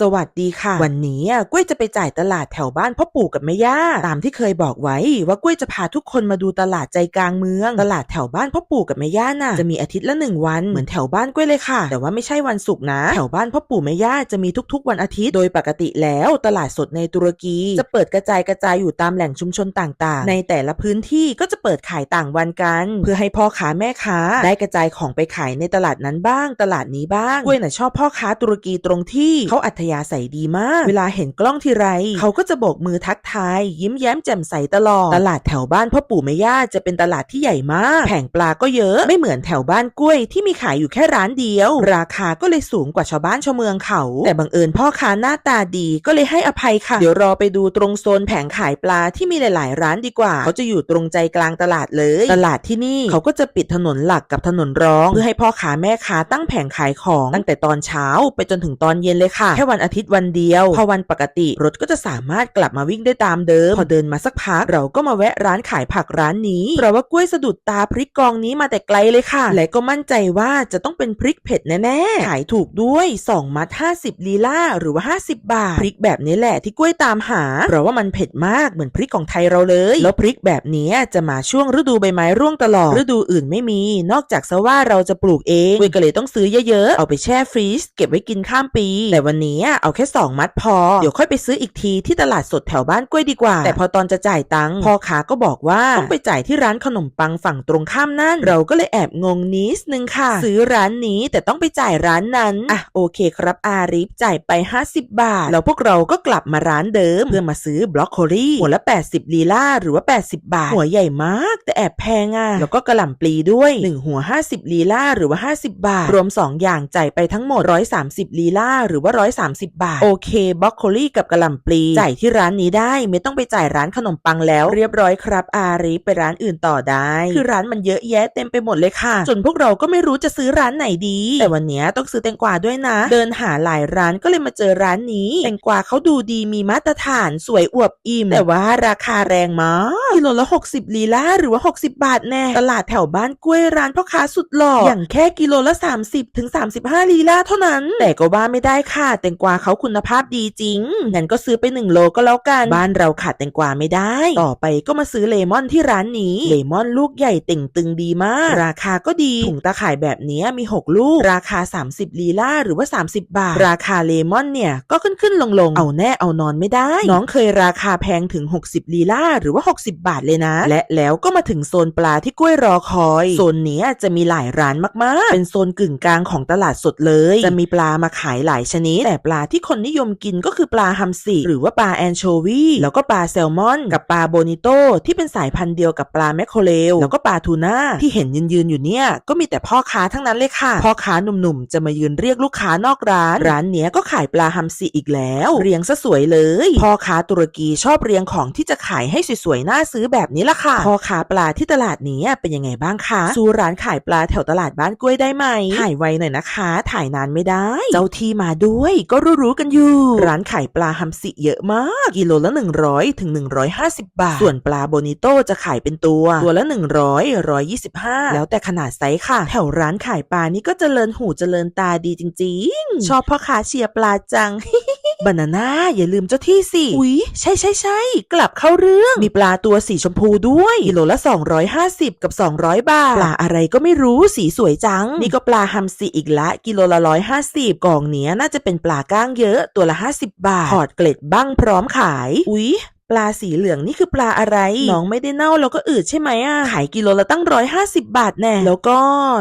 สวัสดีค่ะ วันนี้อะกล้วยจะไปจ่ายตลาดแถวบ้านพ่อปู่กับแม่ย่าตามที่เคยบอกไว้ว่ากล้วยจะพาทุกคนมาดูตลาดใจกลางเมือง ตลาดแถวบ้านพ่อปู่กับแม่ย่าน่ะจะมีอาทิตย์ละหนึ่งวันเหมือนแถวบ้านกล้วยเลยค่ะ แต่ว่าไม่ใช่วันศุกร์นะ แถวบ้านพ่อปู่แม่ย่าจะมีทุกๆ วันอาทิตย์โดยปกติแล้วตลาดสดในตุรกีจะเปิดกระจายกระจายอยู่ตามแหล่งชุมชนต่างๆ ในแต่ละพื้นที่ก็จะเปิดขายต่างวันกัน เพื่อให้พ่อค้าแม่ค้า ได้กระจายของไปขายในตลาดนั้นบ้าง ตลาดนี้บ้างกล้วยน่ะชอบพ่อค้าตุรกีตรงที่เขาอัธยาศัยดีมาก เวลาเห็นกล้องทีไร เขาก็จะโบกมือทักทาย ยิ้มแย้มแจ่มใสตลอด ตลาดแถวบ้านพ่อปู่แม่ย่าจะเป็นตลาดที่ใหญ่มาก แผงปลาก็เยอะ ไม่เหมือนแถวบ้านกล้วยที่มีขายอยู่แค่ร้านเดียว ราคาก็เลยสูงกว่าชาวบ้านชาวเมืองเขา แต่บังเอิญพ่อค้าหน้าตาดีก็เลยให้อภัยค่ะ เดี๋ยวรอไปดูตรงโซนแผงขายปลาที่มีหลาย ๆ ร้านดีกว่า เขาจะอยู่ตรงใจกลางตลาดเลย ตลาดที่นี่เขาก็จะปิดถนนหลักกับถนนรอง เพื่อให้พ่อค้าแม่ค้าตั้งแผงขายของตั้งแต่ตอนเช้าไปจนถึงตอนเย็นเลยค่ะแค่วันอาทิตย์วันเดียว พอวันปกติรถก็จะสามารถกลับมาวิ่งได้ตามเดิม พอเดินมาสักพักเราก็มาแวะร้านขายผักร้านนี้เพราะว่ากล้วยสะดุดตาพริกกองนี้มาแต่ไกลเลยค่ะ และก็มั่นใจว่าจะต้องเป็นพริกเผ็ดแน่ๆขายถูกด้วย2มัด50ลีลาหรือว่า 50 บาทพริกแบบนี้แหละที่กล้วยตามหา เพราะว่ามันเผ็ดมากเหมือนพริกของไทยเราเลย แล้วพริกแบบนี้จะมาช่วงฤดูใบไม้ร่วงตลอดฤดูอื่นไม่มี นอกจากซะว่าเราจะปลูกเองกล้วยก็เลยต้องซื้อเยอะๆเอาไปแช่ฟรีซเก็บไว้กินข้ามปี แต่วันนี้เอาแค่ 2 มัดพอ เดี๋ยวค่อยไปซื้ออีกทีที่ตลาดสดแถวบ้านกล้วยดีกว่า แต่พอตอนจะจ่ายตังค์พ่อค้าก็บอกว่าต้องไปจ่ายที่ร้านขนมปังฝั่งตรงข้ามนั่น เราก็เลยแอบงงนิดนึงค่ะ ซื้อร้านนี้แต่ต้องไปจ่ายร้านนั้นอะโอเคครับอาริฟจ่ายไป 50 บาท แล้วพวกเราก็กลับมาร้านเดิม เพื่อมาซื้อบล็อกโคลี่หัวละ 80 ลีลาหรือว่า 80 บาท หัวใหญ่มาก แต่แอบแพงอะแล้วก็กระหล่ำปลีด้วย 1 หัว 50 ลีลาหรือว่า 50 บาท รวม 2 อย่างจ่ายไปทั้งหมด 130 ลีลาหรือว่า 130บาท โอเคบล็อกโคลี่กับกระหล่ำปลีจ่ายที่ร้านนี้ได้ไม่ต้องไปจ่ายร้านขนมปังแล้ว เรียบร้อยครับ อาริฟไปร้านอื่นต่อได้ คือร้านมันเยอะแยะเต็มไปหมดเลยค่ะ จนพวกเราก็ไม่รู้จะซื้อร้านไหนดี แต่วันนี้ต้องซื้อแตงกวาด้วยนะ เดินหาหลายร้านก็เลยมาเจอร้านนี้แตงกวาเขาดูดีมีมาตรฐานสวยอวบอิ่มแต่ว่าราคาแรงมากกิโลละ 60 ลีลาหรือว่า 60 บาทแน่ตลาดแถวบ้านกล้วยร้านพ่อค้าสุดหล่ออย่างแค่กิโลละ 30ถึง35 ลีลาเท่านั้น แต่ก็ว่าไม่ได้ค่ะแตงกวาเขาคุณภาพดีจริงงั้นก็ซื้อไป1โลก็แล้วกัน บ้านเราขาดแตงกวาไม่ได้ ต่อไปก็มาซื้อเลมอนที่ร้านนี้ เลมอนลูกใหญ่เต่งตึงดีมาก ราคาก็ดี ถุงตาข่ายแบบนี้มี 6 ลูก ราคา 30 ลีลาหรือว่า 30 บาท ราคาเลมอนเนี่ยก็ขึ้นขึ้นลงลงเอาแน่เอานอนไม่ได้ น้องเคยราคาแพงถึง 60 ลีลาหรือว่า 60 บาทเลยนะ และแล้วก็มาถึงโซนปลาที่กล้วยรอคอย โซนนี้จะมีหลายร้านมากๆ เป็นโซนกึ่งกลางของตลาดสดเลย จะมีปลามาขายหลายชนิดแต่ปลาที่คนนิยมกินก็คือปลาฮัมซีหรือว่าปลาแอนโชวีแล้วก็ปลาแซลมอน กับปลาโบนิโตที่เป็นสายพันธุ์เดียวกับปลาแมคโครเลลแล้วก็ปลาทูน่าที่เห็นยืนยืนๆอยู่เนี่ย ก็มีแต่พ่อค้าทั้งนั้นเลยค่ะ พ่อค้าหนุ่มๆ จะมายืนเรียกลูกค้านอกร้าน ร้านเนี้ยก็ขายปลาฮัมซีอีกแล้ว เรียงซะสวยเลย พ่อค้าตุรกีชอบเรียงของที่จะขายให้สวยๆน่าซื้อแบบนี้ละค่ะ พ่อค้าปลาที่ตลาดนี้เป็นยังไงบ้างคะสู้ร้านขายปลาแถวตลาดบ้านกล้วยได้ไหมถ่ายไวหน่อยนะคะ ถ่ายนานไม่ได้ เจ้าที่มาด้วยก็ก็รู้ๆกันอยู่ ร้านขายปลาฮัมซีเยอะมาก กิโลละ 100 ถึง 150 บาท ส่วนปลาโบนิโตจะขายเป็นตัว ตัวละ 100 125 แล้วแต่ขนาดไซส์ค่ะ แถวร้านขายปลานี่ก็เจริญหูเจริญตาดีจริง ๆ ชอบพ่อค้าเชียร์ปลาจัง บานาน่าอย่าลืมเจ้าที่สิ อุ๊ย ใช่ใช่ใช่กลับเข้าเรื่อง มีปลาตัวสีชมพูด้วยกิโลละ 250 กับ 200 บาท ปลาอะไรก็ไม่รู้สีสวยจัง นี่ก็ปลาฮัมซีอีกละ กิโลละ 150กล่องเนี้ยน่าจะเป็นปลาก้างเยอะตัวละ 50 บาทถอดเกล็ดบ้างพร้อมขาย อุ๊ย ปลาสีเหลืองนี่คือปลาอะไร น้องไม่ได้เน่าแล้วก็อืดใช่ไหมอะ ขายกิโลละตั้งร้อยห้าสิบบาทแน่ แล้วก็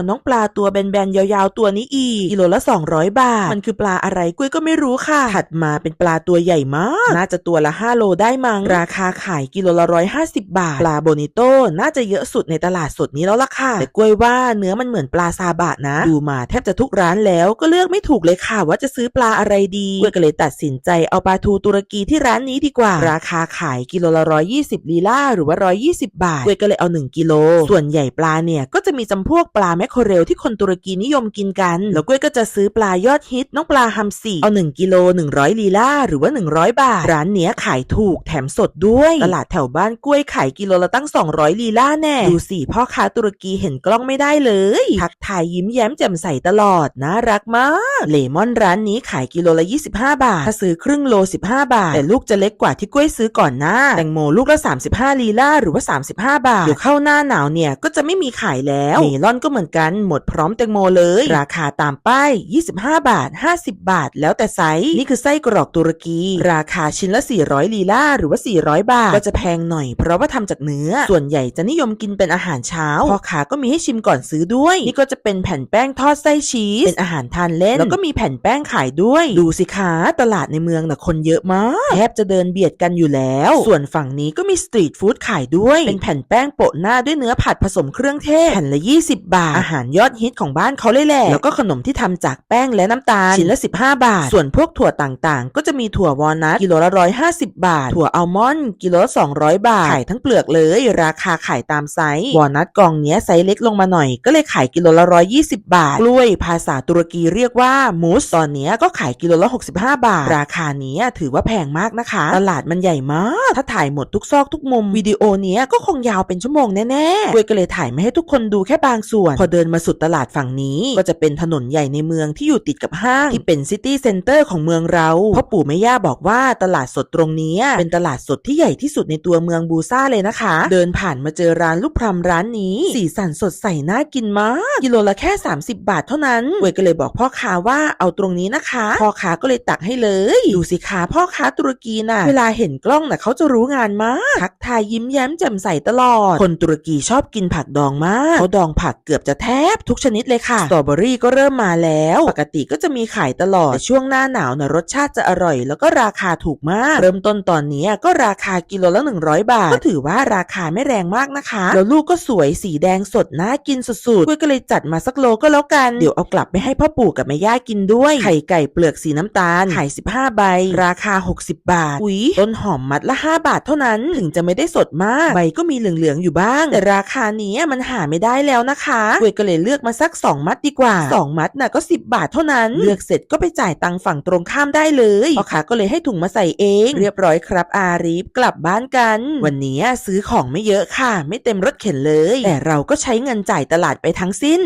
น้องปลาตัวแบนๆยาวๆตัวนี้อีก กิโลละ200บาท มันคือปลาอะไรกุ้ยก็ไม่รู้ค่ะ ถัดมาเป็นปลาตัวใหญ่มาก น่าจะตัวละ5โลได้มั้ง ราคาขายกิโลละ150บาท ปลาโบนิโตน่าจะเยอะสุดในตลาดสดนี้แล้วล่ะค่ะ แต่กล้วยว่าเนื้อมันเหมือนปลาซาบะนะ ดูมาแทบจะทุกร้านแล้วก็เลือกไม่ถูกเลยค่ะ ว่าจะซื้อปลาอะไรดีกล้วยก็เลยตัดสินใจเอาปลาทูตุรกีที่ร้านนี้ดีกว่า ราคาขายกิโลละ120ลีลาหรือว่า120บาทกล้วยก็เลยเอา1กิโล ส่วนใหญ่ปลาเนี่ยก็จะมีจำพวกปลาแมคโครเรลที่คนตุรกีนิยมกินกัน แล้วกล้วยก็จะซื้อปลายอดฮิตน้องปลาฮัมซีเอา1กิโล100ลีลาหรือว่า100บาท ร้านเนี้ยขายถูกแถมสดด้วย ตลาดแถวบ้านกล้วยขายกิโลละตั้ง200ลีลาแน่ดูสิพ่อค้าตุรกีเห็นกล้องไม่ได้เลยทักทายยิ้มแย้มแจ่มใสตลอดน่ารักมาก เลมอนร้านนี้ขายกิโลละ 25 บาท ถ้าซื้อครึ่งโล 15 บาท แต่ลูกจะเล็กกว่าที่กล้วยซื้อก่อนหน้า แตงโมลูกละ 35 ลีลาหรือว่า 35 บาทเดี๋ยวเข้าหน้าหนาวเนี่ยก็จะไม่มีขายแล้วเมลอนก็เหมือนกันหมดพร้อมแตงโมเลย ราคาตามป้าย 25 บาท 50 บาท แล้วแต่ไซส์นี่คือไส้กรอกตุรกี ราคาชิ้นละ 400 ลีลาหรือว่า 400 บาท ก็จะแพงหน่อย เพราะว่าทำจากเนื้อ ส่วนใหญ่จะนิยมกินเป็นอาหารเช้าพ่อค้าก็มีให้ชิมก่อนซื้อด้วย นี่ก็จะเป็นแผ่นแป้งทอดไส้ชีสเป็นอาหารทานเล่นแล้วก็มีแผ่นแป้งขายด้วย ดูสิคะตลาดในเมืองน่ะคนเยอะมากแทบจะเดินเบียดกันอยู่แล้วส่วนฝั่งนี้ก็มีสตรีทฟู้ดขายด้วย เป็นแผ่นแป้งโปะหน้าด้วยเนื้อผัดผสมเครื่องเทศ แผ่นละ 20 บาท อาหารยอดฮิตของบ้านเขาเลยแหละ แล้วก็ขนมที่ทำจากแป้งและน้ำตาล ชิ้นละ 15 บาท ส่วนพวกถั่วต่างๆ ก็จะมีถั่ววอลนัทกิโลละ 150 บาท ถั่วอัลมอนด์กิโลละ 200 บาท ขายทั้งเปลือกเลย ราคาขายตามไซส์ วอลนัทกล่องเนี้ยไซส์เล็กลงมาหน่อย ก็เลยขายกิโลละ 120 บาท กล้วยภาษาตุรกีเรียกว่ามูสตอนเนี้ยก็ขายกิโลละ 65 บาท ราคานี้ถือว่าแพงมากนะคะ ตลาดมันใหญ่มากถ้าถ่ายหมดทุกซอกทุกมุมวิดีโอเนี้ยก็คงยาวเป็นชั่วโมงแน่ๆกวยก็เลยถ่ายมาให้ทุกคนดูแค่บางส่วน พอเดินมาสุดตลาดฝั่งนี้ ก็จะเป็นถนนใหญ่ในเมืองที่อยู่ติดกับห้าง ที่เป็นซิตี้เซ็นเตอร์ของเมืองเราพ่อปู่แม่ย่าบอกว่าตลาดสดตรงนี้เป็นตลาดสดที่ใหญ่ที่สุดในตัวเมืองบูซ่าเลยนะคะ เดินผ่านมาเจอร้านลูกพรำร้านนี้ สีสันสดใสน่ากินมากกิโลละแค่ 30 บาทเท่านั้นเวยก็เลยบอกพ่อค้าว่าเอาตรงนี้นะคะ พ่อค้าก็เลยตักให้เลย ดูสิคะพ่อค้าตุรกีน่ะ เวลาเห็นกล้องน่ะเขาจะรู้งานมากทักทายยิ้มแย้มแจ่มใสตลอด คนตุรกีชอบกินผักดองมากเขาดองผักเกือบจะแทบทุกชนิดเลยค่ะสตรอเบอรี่ก็เริ่มมาแล้ว ปกติก็จะมีขายตลอดแต่ช่วงหน้าหนาวน่ะรสชาติจะอร่อย แล้วก็ราคาถูกมาก เริ่มต้นตอนนี้ก็ราคากิโลละ 100 บาท ก็ถือว่าราคาไม่แรงมากนะคะแล้วลูกก็สวยสีแดงสดน่ากินสุดๆกล้วยก็เลยจัดมาสักโลก็แล้วกันเดี๋ยวเอากลับไปให้พ่อปู่กับแม่ย่ากินด้วยไข่ไก่เปลือกสีน้ำตาลขาย15 ใบ ราคา 60 บาทอุ๊ยต้นหอมมัดละ 5 บาทเท่านั้นถึงจะไม่ได้สดมากใบก็มีเหลืองๆอยู่บ้าง แต่ราคานี้มันหาไม่ได้แล้วนะคะกวยก็เลยเลือกมาสัก 2 มัดดีกว่า 2 มัดน่ะก็ 10 บาทเท่านั้น เลือกเสร็จก็ไปจ่ายตังค์ฝั่งตรงข้ามได้เลยพ่อค้าก็เลยให้ถุงมาใส่เอง เรียบร้อยครับ อารีบกลับบ้านกัน วันนี้ซื้อของไม่เยอะค่ะ ไม่เต็มรถเข็นเลย แต่เราก็ใช้เงินจ่ายตลาดไปทั้งสิ้น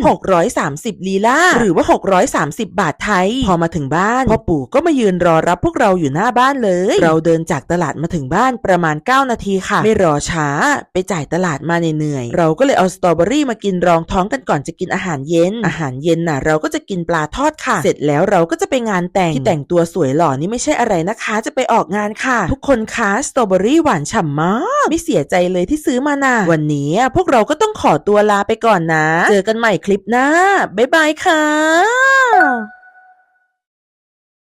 630 ลีลาหรือว่า 630 บาทไทย พอมาถึงบ้านพ่อปู่ก็มายืนรอรับพวกเราอยู่หน้าบ้านเลย เราเดินจากตลาดมาถึงบ้านประมาณ 9 นาทีค่ะ ไม่รอช้า ไปจ่ายตลาดมาเหนื่อยๆเราก็เลยเอาสตรอเบอรี่มากินรองท้องกันก่อนจะกินอาหารเย็น อาหารเย็นน่ะ เราก็จะกินปลาทอดค่ะ เสร็จแล้วเราก็จะไปงานแต่งที่แต่งตัวสวยหล่อนี่ไม่ใช่อะไรนะคะ จะไปออกงานค่ะ ทุกคนคะสตรอเบอรี่หวานฉ่ำมากไม่เสียใจเลยที่ซื้อมานะวันนี้พวกเราก็ต้องขอตัวลาไปก่อนนะ เจอกันใหม่คลิปหน้าบ๊ายบายค่ะ